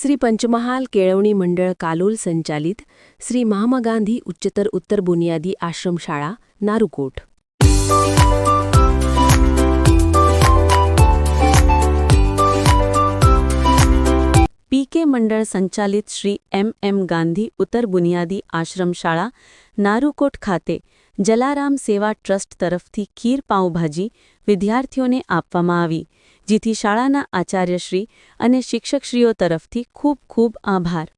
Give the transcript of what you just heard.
શ્રી પંચમહાલ કેળવણી મંડળ કાલોલ સંચાલિત શ્રી મહાત્મા ગાંધી ઉચ્ચતર ઉત્તર બુનિયાદી આશ્રમ શાળા પીકે મંડળ સંચાલિત શ્રી એમ એમ ગાંધી ઉત્તર બુનિયાદી આશ્રમ શાળા, નારુકોટ ખાતે જલારામ સેવા ટ્રસ્ટ તરફથી ખીર પાઉંભાજી વિદ્યાર્થીઓને આપવામાં આવી. જેથી શાળાના આચાર્યશ્રી અને શિક્ષકશ્રીઓ તરફથી ખૂબ ખૂબ આભાર.